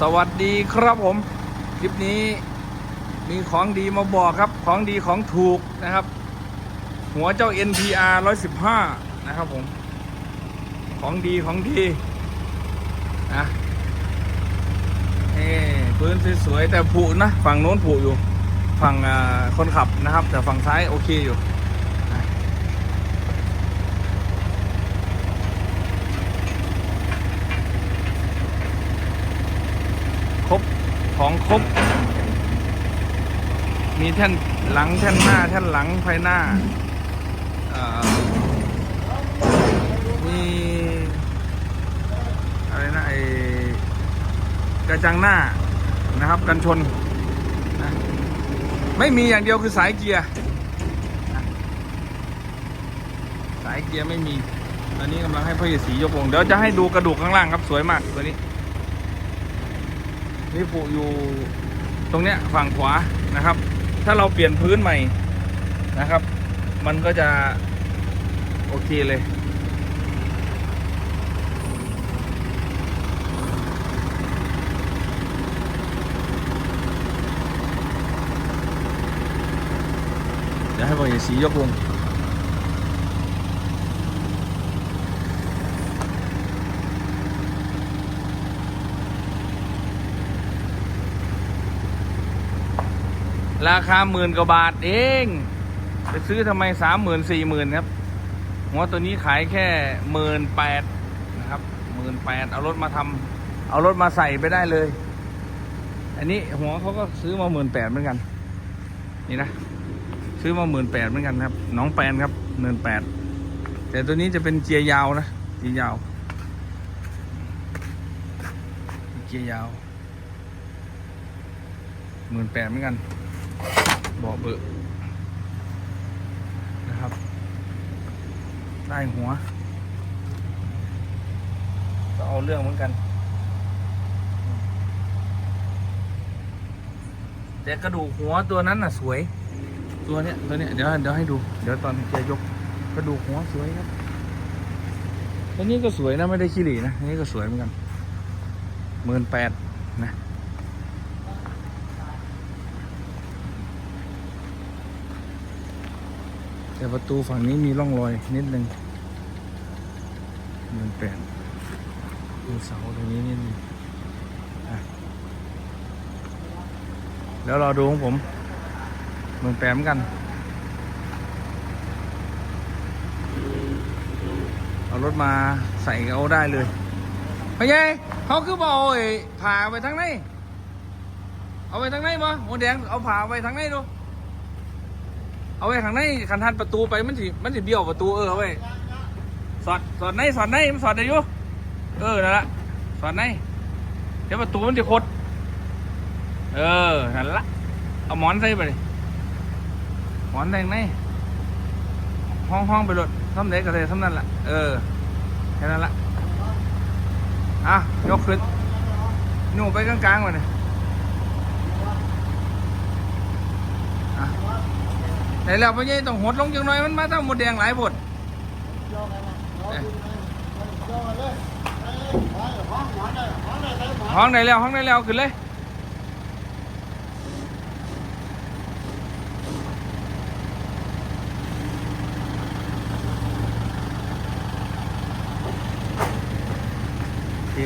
สวัสดีครับผม คลิปนี้มีของดีมาบอกครับ ของดีของถูกนะครับ หัวเจ้า NPR 115 นะครับผม ของดีของดีนะนี่พื้นสวยๆแต่ผุนะ ฝั่งโน้นผุอยู่ ฝั่งคนขับนะครับ แต่ฝั่งซ้ายโอเคอยู่นะครบ ของครบ มีแท่นหลังแท่นหน้า แท่นหลังภายหน้า มีอะไรนะไอกระจังหน้านะครับ กันชนนะไม่มีอย่างเดียวคือสายเกียร์สายเกียร์ไม่มี ตอนนี้กำลังให้พ่อใหญ่สียกวงเดี๋ยวจะให้ดูกระดูกข้างล่างครับสวยมากตัวนี้ นี่ผูอยู่ตรงเนี้ยฝั่งขวานะครับ ถ้าเราเปลี่ยนพื้นใหม่นะครับ มันก็จะโอเคเลยเดี๋ยวให้บอยสียกวง ราคาหมื่นกว่าบาทเอง ไปซื้อทำไมสามหมื่นสี่หมื่นครับหัวตัวนี้ขายแค่หมื่นแปดนะครับหมื่นแปดเอารถมาทำเอารถมาใส่ไปได้เลย อันนี้หัวเขาก็ซื้อมาหมื่นแปดเหมือนกัน นี่นะซื้อมาหมื่นแปดเหมือนกันครับน้องแปนครับหมื่นแปดแต่ตัวนี้จะเป็นเกียร์ยาวนะเกียร์ยาวเกียร์ยาวหมื่นแปดเหมือนกัน บอเบอร์นะครับ ได้หัว ก็เอาเรื่องเหมือนกัน แต่กระดูกหัวตัวนั้นน่ะสวย ตัวเนี้ยตัวเนี้ยเดี๋ยวเดี๋ยวให้ดู เดี๋ยวตอนแกยกกระดูกหัวสวยครับตัวนี้ก็สวยนะไม่ได้ขี้หลีนะอันนี้ก็สวยเหมือนกันหมื่นแปดนะ แต่ประตูฝั่งนี้มีร่องรอยนิดนึงมื่นแปดดูเสาตรงนี้นิดนึงอะเดี๋ยวรอดูของผมเมือนแปมกัน เอารถมาใส่เอาได้เลยไปยัยเขาคือบอกไอ้ผ่าไปทางไหน เอาไปทางไหนบ่โมแดงเอาผ่าไปทางไหนดู เอาไว้ข้างในคันทันประตูไปมันสิมันสิเบี้ยวประตูเออเอาไว้สอดสอดในสอดในมันสอดได้อยู่เออนั่นละสอดในเดี๋ยวประตูมันจะคดเออนั่นละเอาหมอนใส่ไปเลยหอนแดงในห้องห้องไปรถทำเด็กกระเทยทำนั่นแหละเออแค่นั้นละอะยกขึ้นหนูไปกลางๆมาเลยอะ ไหนแล้วพ่อใหญ่ต้องหดลงจังหน่อยมันมาตั้งหมดแดงหลายบทห้องไหนแล้วห้องไหนแล้วขึ้นเลย โอเค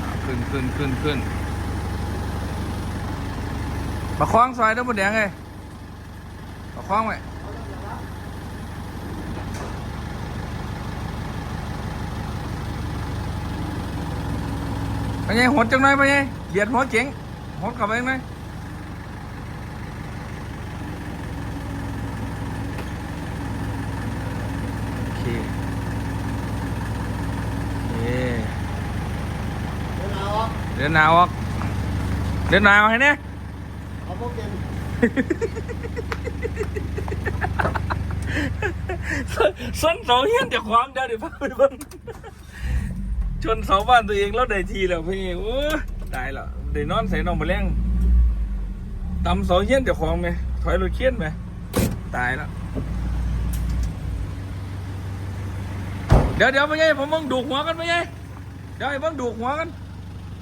อ่า ขึ้นขึ้นมาคล้องซอยเด้อหมดแดงไงประคองไว้ไปไงหดจังหน่อยไปไงเบียดหัวเจ๋งหดกลับไปไหม โอเคโอเค เดินหนาวออกเดินหนาวให้เนี่ยส้นเสาเฮียนจากความเดียวเดี๋ยวพาไปบ้างชนเสาบ้านตัวเองแล้วได้ทีแล้วพี่โอ้ตายแล้วได้นอนใส่นอนมาแรงตำเสาเฮียนจากความไหมถอยรถเคียนไหมตายแล้วเดี๋ยวเดี๋ยวไปยัยผมเบิ่งดูหัวกันไปยัยเดี๋ยวให้เบิ่งดูหัวกัน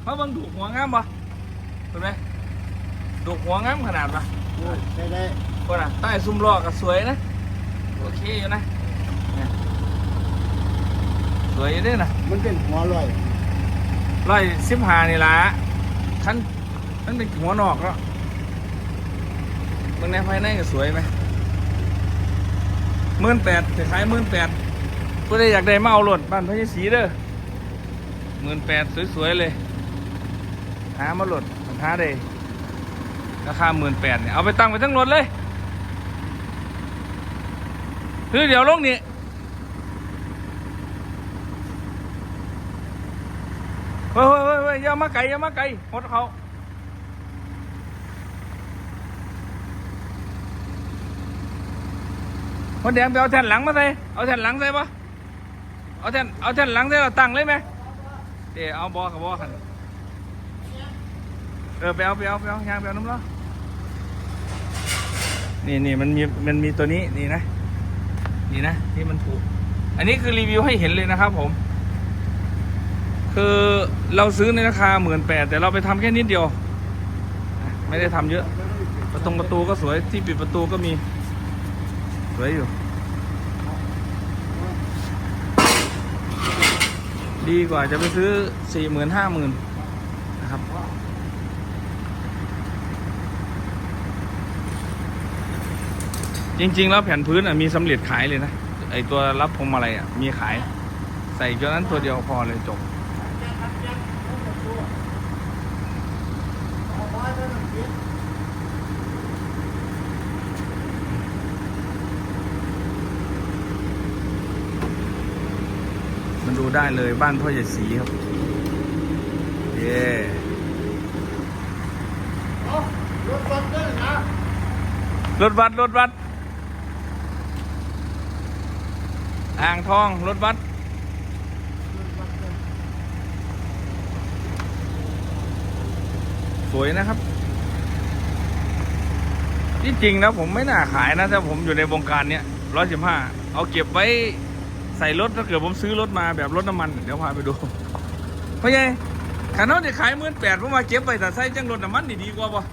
มาเบิ่งดูกหัวงามปะเห็นไหมดูกหัวงามขนาดปะโอ้ยได้ได้คนอะใต้ซุ้มล้อก็สวยนะ โอเคอยู่นะเนี่ยสวยอยู่ด้วยนะมันเป็นหัวลอยร้อยสิบห้านี่ละคันมันเป็นหัวนอกแล้วเบิ่งในภายในก็สวยไหมหมื่นแปดจะขายหมื่นแปดผู้ใดอยากได้มาเอารถบ้านพญศรีเด้อหมื่นแปดสวยๆเลย หามาโหลดหาได้ราคาหมื่นแปดเนี่ยเอาไปตั้งไปทั้งรถเลยคือเดี๋ยวลงนี่เฮ้ยเฮ้ยเฮ้ยเฮ้ยอย่ามาไกลอย่ามาไกลหดเขาคนแดงไปเอาแท่นหลังมาใส่เอาแท่นหลังใส่ปะเอาแท่นเอาแท่นหลังใส่เราตั้งเลยไหมเดี๋ยวเอาบอกับบอกกัน เออไปเอาไปเอาไปเอายางไปเอาน้ำร้อนนี่นี่มันมีมันมีตัวนี้นี่นะนี่นะที่มันถูก อันนี้คือรีวิวให้เห็นเลยนะครับผม คือเราซื้อในราคาหมื่นแปดแต่เราไปทำแค่นิดเดียว ไม่ได้ทำเยอะ ประตูประตูก็สวยที่ปิดประตูก็มี สวยอยู่ดีกว่าจะไปซื้อสี่หมื่นห้าหมื่นนะครับ จริง ๆ แล้วแผ่นพื้นอะมีสำเร็จขายเลยนะไอตัวรับพวงมาลัยอะมีขาย ใส่ตัวนั้นตัวเดียวพอเลยจบมันดูได้เลยบ้านพ่อใหญ่สีครับ เย่เอารถบัสเด้อนะรถบัสรถบัส อ่างทอง รถบัสสวยนะครับ ที่จริงนะผมไม่น่าขายนะ ถ้าผมอยู่ในวงการเนี้ยร้อยสิบห้าเอาเก็บไว้ใส่รถถ้าเกิดผมซื้อรถมาแบบรถน้ำมัน เดี๋ยวพาไปดูเพราะไงขันน้องจะขายหมื่นแปดผมมาเก็บไปแต่ใส่จังรถน้ำมันนี่ดีกว่าปะ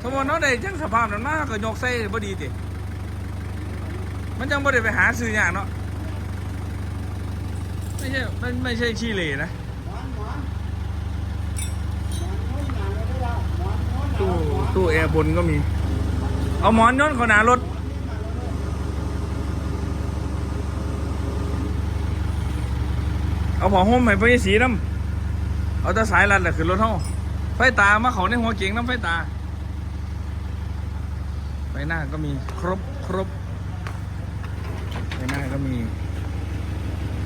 ถ้าว่าน้องได้จังสภาพนั้นมาก็ยกใส่บ่ดีติมันจังบ่ได้ไปหาซื้อยากเนาะ ไม่ใช่ไม่ไม่ใช่ขี้เล่นะตู้ตู้แอร์บนก็มี เอาหมอนย้อนขนารถเอาผ้าห่มให้พี่สีน้ำเอาตาสายรัดแหละขึ้นรถเท่าไฟตามาเขาในหัวเก่งน้ำไฟตา ไฟหน้าก็มีครบครบไฟหน้าก็มี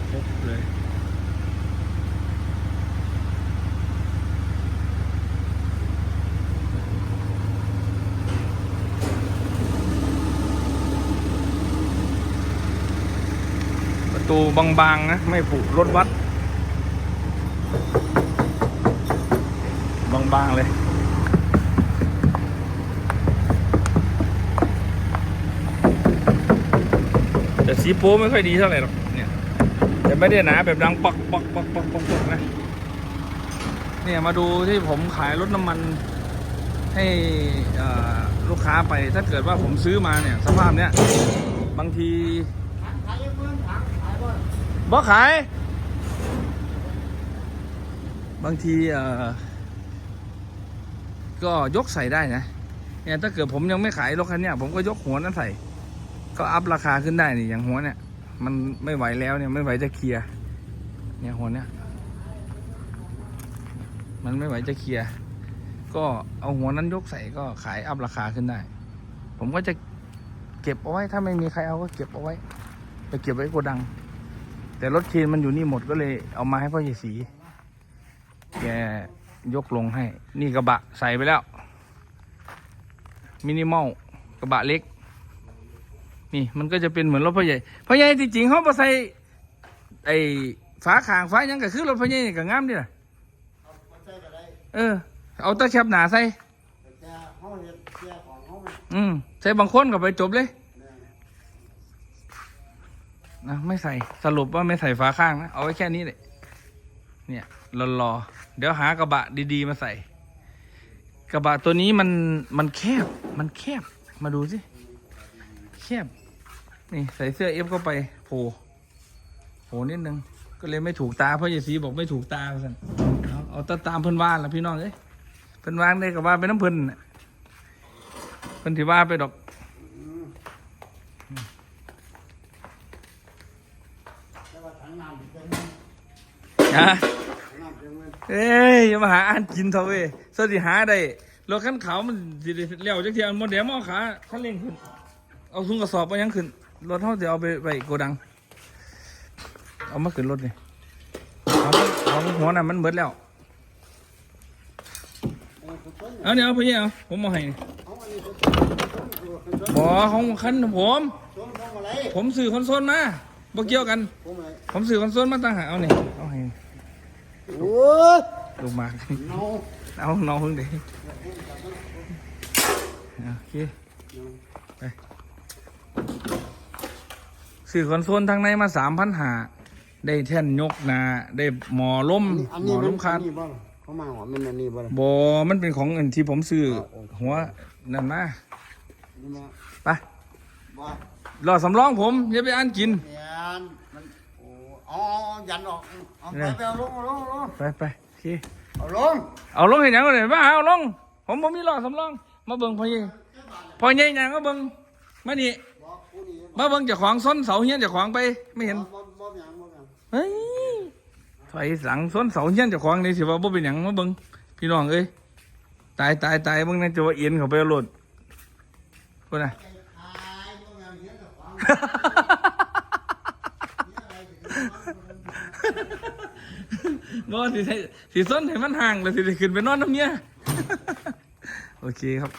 ครบเลย ประ ตูบางๆนะ ไม่ผุรถวัด บางๆเลยแต่สีโป้ไม่ค่อยดีเท่าไหร่หรอกเนี่ยแต่ไม่ได้หนาแบบดังปักปักปักปักปักปักนะเนี่ยมาดูที่ผมขายรถน้ำมันให้ลูกค้าไปถ้าเกิดว่าผมซื้อมาเนี่ย สภาพเนี้ยบางที ขายเงินถังขายบ่ บ่ขาย บางทีเอ่อก็ยกใส่ได้นะเนี่ยถ้าเกิดผมยังไม่ขายรถคันเนี้ยผมก็ยกหัวนั้นใส่ ก็อัพราคาขึ้นได้นี่อย่างหัวเนี่ย มันไม่ไหวแล้วเนี่ยไม่ไหวจะเคลียร์เนี่ยหัวเนี่ยมันไม่ไหวจะเคลียร์ก็เอาหัวนั้นยกใส่ก็ขายอัพราคาขึ้นได้ ผมก็จะเก็บเอาไว้ถ้าไม่มีใครเอาก็เก็บเอาไว้ ไปเก็บไว้โกดัง แต่รถเคนมันอยู่นี่หมดก็เลยเอามาให้พ่อใหญ่สี แกยกลงให้ นี่กระบะใส่ไปแล้ว มินิมอลกระบะเล็ก นี่มันก็จะเป็นเหมือนรถพ่อใหญ่พ่อใหญ่ที่จริงเขาไปใส่ไอ้ฝาขางฝาหยังก็คือรถพ่อใหญ่นี่ก็งามดีนะเอามาใส่ก็ได้เออ เอาตะแคบหนาใส่แต่เฮาเฮ็ดเสียของเฮามันอืมใส่บางคนก็ไปจบเลยเนะไม่ใส่สรุปว่าไม่ใส่ฝาข้างนะ เอาไว้แค่นี้เลยเนี่ยรอรอเดี๋ยวหากระบะดีๆมาใส่ กระบะตัวนี้มันมันแคบมันแคบมาดูสิแคบนี่ใส่เสื้อเอฟเข้าไปโผล่โผล่นิดนึงก็เลยไม่ถูกตาเพราะยายสีบอกไม่ถูกตาสันเอาเอาตาตามเพิ่อนว่านละพี่น้องเอ้ยเพิ่อนวางได้กับว่าเป็นน้ำเพิ่นน่ะเพิ่อนถือว่าไปดอก แต่ว่าถังน้ำเต็มมัน ฮะเอ้ยอย่ามาหาอ่านกินเถอะเว้ยสวัสดีหาได้รถคันเขามันสิได้เลี้ยวจักเทียมดแดงมอขาคันเร่งขึ้น เอาถุงกระสอบไปยังขึ้น รถเฮาจะเอาไปไปโกดัง เอามาขึ้นรถนี่เอาเอาหัวน่ะมันเบิดแล้ว เอาเนี่ยเอาไปเนี่ยเอาผมเอาให้นี่เอาอันนี้คนๆคนๆบอของคันผม ผมซื้อคอนโซลมาบ่เกี่ยวกัน ผมอะไรผมซื้อคอนโซลมาต่างหากเอาเนี่เอาให้โอ้ย ลูกหมากเนาเอาน้องเพิ่งเด้โอเค ไปซื้อคอนโซลทางในมาสามพันหา ได้แท่นยกหนา ได้หมอล้มอันหมนี้อมันล้มคาดอันนี้บ่ล่ะเขามาว่ามันอันนี้บ่ล่ะบอมันเป็นของเงินที่ผมซื้อ หัวนั่นนะนี่มาไปบ่รอสำรองผมอย่าไปอ่านกินเนียนมันโอ้เอาเอายันออกเอาไปไปเอาลงเอาลงเอาลงไปไปโอ เคเอาลง เอาลงเห็นยังไงบ้าเอาลง ผมผมมีรอสำรอง มาเบิ่งพ่อใหญ่พ่อใหญ่ยังก็เบิ่งมานี่บอกผู้นี้มาเบิ่งเจะของส้นเสาเฮียนเจะของไปไม่เห็นบ่บ่หยังบ่หยังเฮ้ยถอยหลังส้นเสาเฮียนเจะของนี่สิว่าบ่เป็นหยังมาเบิ่งพี่น้องเอ้ยตายตายตายเบิ่งนั่นจะว่าเอียนเขาไปเอารถคนน่ะ ตาย บ่หยังเห็นแต่ความบ่สิให้สิส้นให้มันห่างแล้วสิได้ขึ้นไปนอนน้ำเมียโอเคครับ